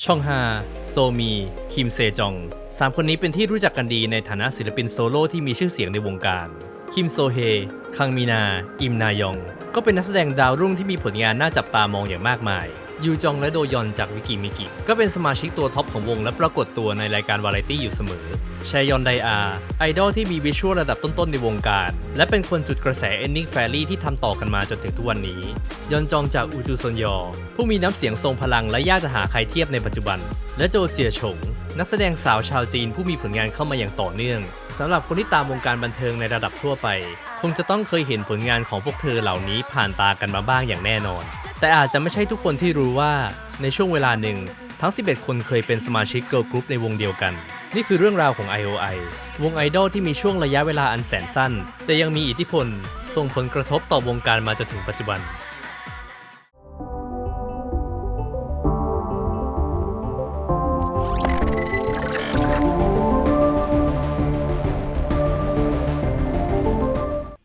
ชองฮา โซมี คิมเซจองสามคนนี้เป็นที่รู้จักกันดีในฐานะศิลปินโซโล่ที่มีชื่อเสียงในวงการ คิมโซเฮ คังมีนา อิมนายอง ก็เป็นนักแสดงดาวรุ่งที่มีผลงานน่าจับตามองอย่างมากมาย ยูจองและโดยอนจากวิกิมิกิ ก็เป็นสมาชิกตัวท็อปของวงและปรากฏตัวในรายการวาไรตี้อยู่เสมอแชยอนไดอาไอดอลที่มีวิชวลระดับต้นๆในวงการ และเป็นคนจุดกระแส Ending f a i r y ที่ทำต่อกันมาจนถึงทุกวันนี้ ยอนจองจากอูจูซอนยอ ผู้มีน้ำเสียงทรงพลังและยากจะหาใครเทียบในปัจจุบัน และโจเจียฉงนักแสดงสาวชาวจีนผู้มีผลงานเข้ามาอย่างต่อเนื่องสำหรับคนที่ตามวงการบันเทิงในระดับทั่วไป คงจะต้องเคยเห็นผลงานของพวกเธอเหล่านี้ผ่านตากันมาบ้างอย่างแน่นอน แต่อาจจะไม่ใช่ทุกคนที่รู้ว่าในช่วงเวลาหนึ่ง ทั้ง 11 คนเคยเป็นสมาชิกเกิร์ลกรุ๊ปในวงเดียวกัน นี่คือเรื่องราวของ IOI วงไอดอลที่มีช่วงระยะเวลาอันแสนสั้น แต่ยังมีอิทธิพล ส่งผลกระทบต่อวงการมาจนถึงปัจจุบัน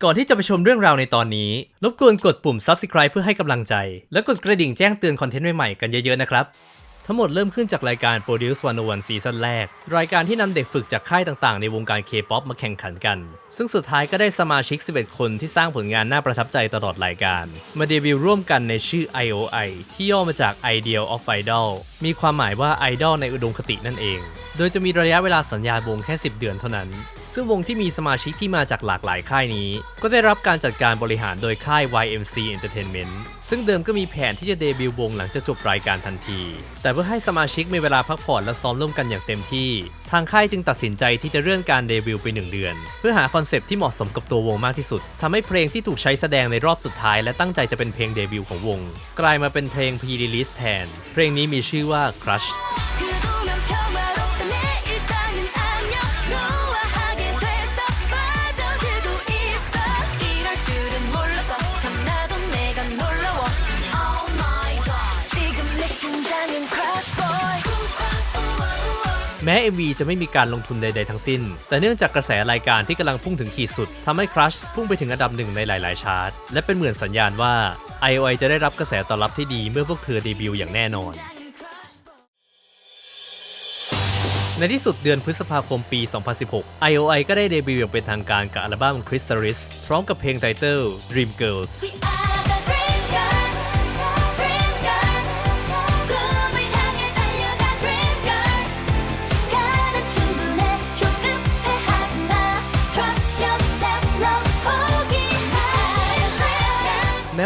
ก่อนที่จะไปชมเรื่องราวในตอนนี้ รบกวนกดปุ่ม subscribe เพื่อให้กำลังใจ และกดกระดิ่งแจ้งเตือนคอนเทนต์ใหม่ๆกันเยอะๆนะครับ ทั้งหมดเริ่มขึ้นจากรายการ Produce 101ซีซั่นแรก รายการที่นำเด็กฝึกจากค่ายต่างๆ ในวงการ K-POP มาแข่งขันกัน ซึ่งสุดท้ายก็ได้สมาชิก 11 คนที่สร้างผลงานน่าประทับใจตลอดรายการ มาเดบิวต์ร่วมกันในชื่อ IOI ที่ย่อมาจาก Ideal of Idol มีความหมายว่าไอดอลในอุดมคตินั่นเอง โดยจะมีระยะเวลาสัญญาวงแค่ 10 เดือนเท่านั้น ซึ่งวงที่มีสมาชิกที่มาจากหลากหลายค่ายนี้ ก็ได้รับการจัดการบริหารโดยค่าย YMC Entertainment ซึ่งเดิมก็มีแผนที่จะเดบิวต์วงหลังจากจบรายการทันที แต่เพื่อให้สมาชิกมีเวลาพักผ่อนและซ้อมร่วมกันอย่างเต็มที่ ทางค่ายจึงตัดสินใจที่จะเลื่อนการเดบิวต์ไป 1 เดือน เพื่อหาคอนเซปต์ที่เหมาะสมกับตัววงมากที่สุดทำให้เพลงที่ถูกใช้แสดงในรอบสุดท้าย และตั้งใจจะเป็นเพลงเดบิวต์ของวง กลายมาเป็นเพลง pre-release แทน เพลงนี้มีชื่ออว่า Crush แม้ MV จะไม่มีการลงทุนใด ๆ ทั้งสิ้น แต่เนื่องจากกระแสรายการที่กำลังพุ่งถึงขีดสุดทำให้ Crush พุ่งไปถึงอันดับหนึ่งในหลาย ๆ ชาร์ต และเป็นเหมือนสัญญาณว่า IOI จะได้รับกระแสตอบรับที่ดีเมื่อพวกเธอเดบิวต์อย่างแน่นอน ในที่สุดเดือนพฤษภาคมปี 2016 IOI ก็ได้เดบิวต์อย่างเป็นทางการกับอัลบั้ม Chrysalis พร้อมกับเพลงไตเติล Dream Girls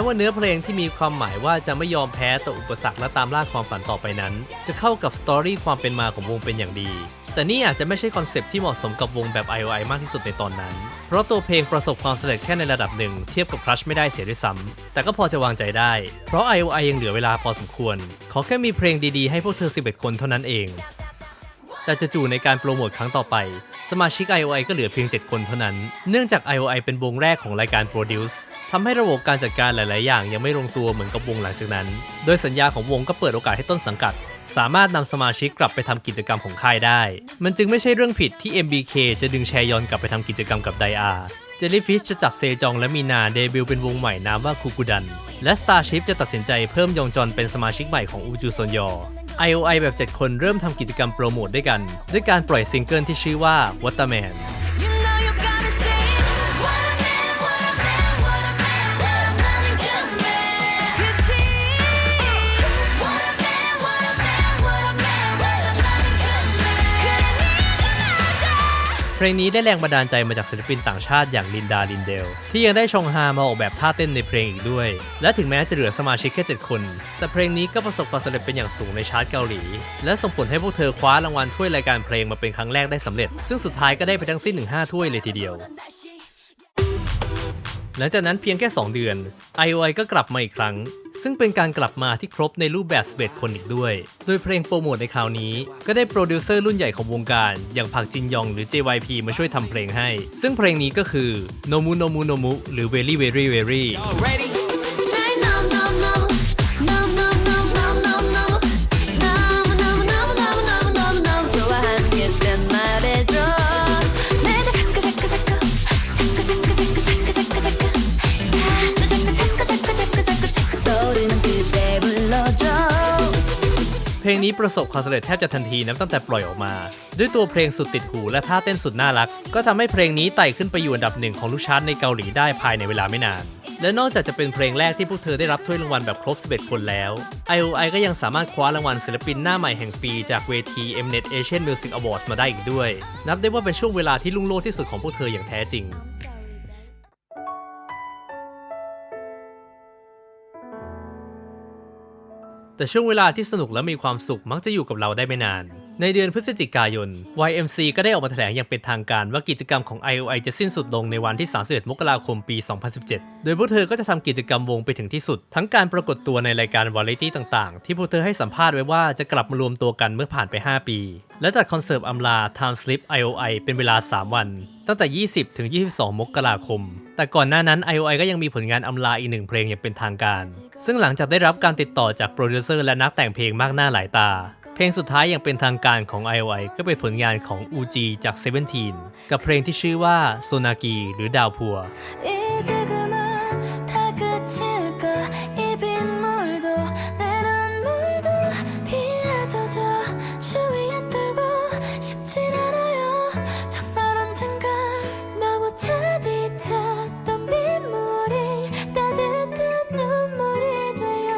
ว่าเนื้อเพลงที่มีความหมายว่าจะไม่ยอมแพ้ต่ออุปสรรคและตามล่าความฝันต่อไปนั้น จะเข้ากับสตอรี่ความเป็นมาของวงเป็นอย่างดี แต่นี่อาจจะไม่ใช่คอนเซปที่เหมาะสมกับวงแบบ IOI มากที่สุดในตอนนั้น เพราะตัวเพลงประสบความสำเร็จแค่ในระดับหนึ่งเทียบกับ Crush ไม่ได้เสียด้วยซ้ำแต่ก็พอจะวางใจได้ เพราะ IOI ยังเหลือเวลาพอสมควร ขอแค่มีเพลงดีๆให้พวกเธอ 11 คนเท่านั้นเอง แต่จะจู่ในการโปรโมทครั้งต่อไป สมาชิก IOI ก็เหลือเพียง 7 คนเท่านั้น เนื่องจาก IOI เป็นวงแรกของรายการ Produce ทำให้ระบบการจัดการหลาย ๆ อย่างยังไม่ลงตัวเหมือนกับวงหลังจากนั้น โดยสัญญาของวงก็เปิดโอกาสให้ต้นสังกัด สามารถนำสมาชิกกลับไปทำกิจกรรมของค่ายได้ มันจึงไม่ใช่เรื่องผิดที่ MBK จะดึงแชยอนกลับไปทำกิจกรรมกับไดอาเจลลี่ฟิชจะจับเซจองและมีนาเดบิวต์เป็นวงใหม่นามว่าคูกูดัน และ Starship จะตัดสินใจเพิ่มยองจอนเป็นสมาชิกใหม่ของอูจูซอนยอ IOI แบบ 7 คนเริ่มทำกิจกรรมโปรโมทด้วยกัน ด้วยการปล่อยซิงเกิลที่ชื่อว่า Waterman เพลงนี้ได้แรงบันดาลใจมาจากศิลปินต่างชาติอย่างลินดาลินเดล ที่ยังได้ชงฮามาออกแบบท่าเต้นในเพลงอีกด้วย และถึงแม้จะเหลือสมาชิกแค่ 7 คน แต่เพลงนี้ก็ประสบความสำเร็จเป็นอย่างสูงในชาร์ตเกาหลี และส่งผลให้พวกเธอคว้ารางวัลถ้วยรายการเพลงมาเป็นครั้งแรกได้สำเร็จ ซึ่งสุดท้ายก็ได้ไปทั้งสิ้นถึง5ถ้วยเลยทีเดียวหลังจากนั้นเพียงแค่ 2 เดือน IOI ก็กลับมาอีกครั้ง ซึ่งเป็นการกลับมาที่ครบในรูปแบบ 11 คนอีกด้วย โดยเพลงโปรโมทในคราวนี้ ก็ได้โปรดิวเซอร์รุ่นใหญ่ของวงการ อย่างผักจินยองหรือ JYP มาช่วยทำเพลงให้ ซึ่งเพลงนี้ก็คือ Nomu Nomu Nomu หรือ Very Very Very ลลงนี้ประสบความสำเร็จแทบจะทันทีนับตั้งแต่ปล่อยออกมา ด้วยตัวเพลงสุดติดหูและท่าเต้นสุดน่ารัก ก็ทำให้เพลงนี้ไต่ขึ้นไปอยู่อันดับหนึ่งของลูกชาร์ตในเกาหลีได้ภายในเวลาไม่นาน และนอกจากจะเป็นเพลงแรกที่พวกเธอได้รับถ้วยรางวัลแบบครบ 11 คนแล้ว IOI ก็ยังสามารถคว้ารางวัลศิลปินหน้าใหม่แห่งปีจากเวที Mnet Asian Music Awards มาได้อีกด้วย นับได้ว่าเป็นช่วงเวลาที่รุ่งโรจน์ที่สุดของพวกเธออย่างแท้จริง แต่ช่วงเวลาที่สนุกและมีความสุขมักจะอยู่กับเราได้ไม่นาน ในเดือนพฤศจิกายน YMC ก็ได้ออกมาแถลงอย่างเป็นทางการว่ากิจกรรมของ IOI จะสิ้นสุดลงในวันที่ 31 มกราคมปี 2017 โดยพวกเธอก็จะทำกิจกรรมวงไปถึงที่สุด ทั้งการปรากฏตัวในรายการวาไรตี้ต่างๆ ที่พวกเธอให้สัมภาษณ์ไว้ว่าจะกลับมารวมตัวกันเมื่อผ่านไป 5 ปี และจัดคอนเสิร์ตอำลา Time Slip IOI เป็นเวลา 3 วัน ตั้งแต่ 20 ถึง 22 มกราคม แต่ก่อนหน้านั้น IOI ก็ยังมีผลงานอำลาอีกหนึ่งเพลงอย่างเป็นทางการ ซึ่งหลังจากได้รับการติดต่อจากโปรดิวเซอร์และนักแต่งเพลงมากหน้าหลายตา เพลงสุดท้ายอย่างเป็นทางการของ IOI ก็เป็นผลงานของ UG จาก Seventeen กับเพลงที่ชื่อว่า Sonagi หรือดาวพัว 이제 그만 다 끝일까 이 빗물도 내 눈물도 피해 젖어 주위에 떨고 싶진 않아요 정말 언젠가 너무 차디쳤던 빗물이 따뜻한 눈물이 되어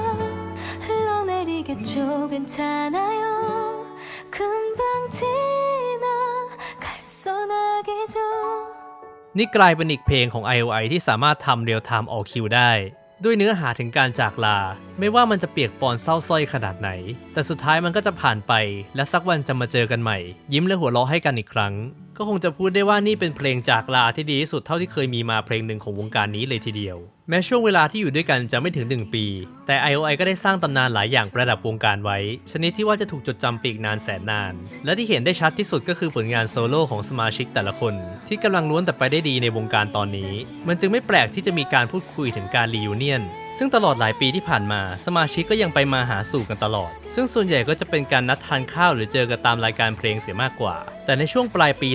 흘러내리겠죠 괜찮아요 นี่กลายเป็นอีกเพลงของ IOI ที่สามารถทำเรียลไทม์ออคิวได้ ด้วยเนื้อหาถึงการจากลา ไม่ว่ามันจะเปียกปอนเศร้าสร้อยขนาดไหน แต่สุดท้ายมันก็จะผ่านไป และสักวันจะมาเจอกันใหม่ ยิ้มและหัวเราะให้กันอีกครั้ง ก็คงจะพูดได้ว่านี่เป็นเพลงจากลาที่ดีที่สุดเท่าที่เคยมีมาเพลงหนึ่งของวงการนี้เลยทีเดียว แม้ช่วงเวลาที่อยู่ด้วยกันจะไม่ถึง 1 ปี แต่ IOI ก็ได้สร้างตำนานหลายอย่างประดับวงการไว้ ชนิดที่ว่าจะถูกจดจำไปอีกนานแสนนาน และที่เห็นได้ชัดที่สุดก็คือผลงานโซโล่ของสมาชิกแต่ละคน ที่กำลังล้วนแต่ไปได้ดีในวงการตอนนี้ มันจึงไม่แปลกที่จะมีการพูดคุยถึงการรียูเนียน ซึ่งตลอดหลายปีที่ผ่านมา สมาชิกก็ยังไปมาหาสู่กันตลอด ซึ่งส่วนใหญ่ก็จะเป็นการนัดทานข้าวหรือเจอกันตามรายการเพลงเสียมากกว่า แต่ในช่วงปลายปี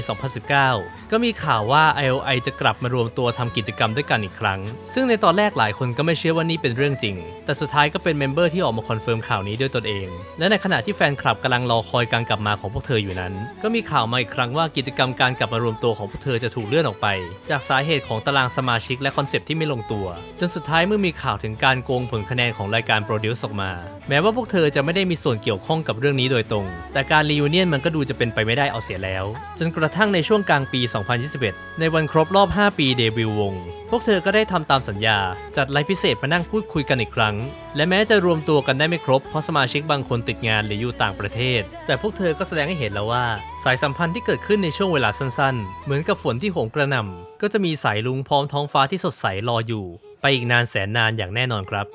2019 ก็มีข่าวว่า IOI จะกลับมารวมตัวทำกิจกรรมด้วยกันอีกครั้ง ซึ่งในตอนแรกหลายคนก็ไม่เชื่อว่านี่เป็นเรื่องจริง แต่สุดท้ายก็เป็นเมมเบอร์ที่ออกมาคอนเฟิร์มข่าวนี้ด้วยตนเอง และในขณะที่แฟนคลับกำลังรอคอยการกลับมาของพวกเธออยู่นั้น ก็มีข่าวมาอีกครั้งว่ากิจกรรมการกลับมารวมตัวของพวกเธอจะถูกเลื่อนออกไป จากสาเหตุของตารางสมาชิกและคอนเซปต์ที่ไม่ลงตัว จนสุดท้ายเมื่อมีข่าวถึงการโกงผลคะแนนของรายการโปรดิวซ์ออกมา แม้ว่าพวกเธอจะไม่ได้มีส่วนเกี่ยวข้องกับเรื่องนี้โดยตรง แต่การรีวิเนียนมันก็ดูจะเป็นไปไม่ได้เอาเสียแล้ว จนกระทั่งในช่วงกลางปี 2021 ในวันครบรอบ 5 ปีเดบิวต์วงพวกเธอก็ได้ทำตามสัญญา จัดไลฟ์พิเศษมานั่งพูดคุยกันอีกครั้ง และแม้จะรวมตัวกันได้ไม่ครบ เพราะสมาชิกบางคนติดงานหรืออยู่ต่างประเทศ แต่พวกเธอก็แสดงให้เห็นแล้วว่า สายสัมพันธ์ที่เกิดขึ้นในช่วงเวลาสั้นๆ เหมือนกับฝนที่โหมกระหน่ำก็จะมีสายลุงพร้อมท้องฟ้าที่สดใสรออยู่ ไปอีกนานแสนนานอย่างแน่นอนครับ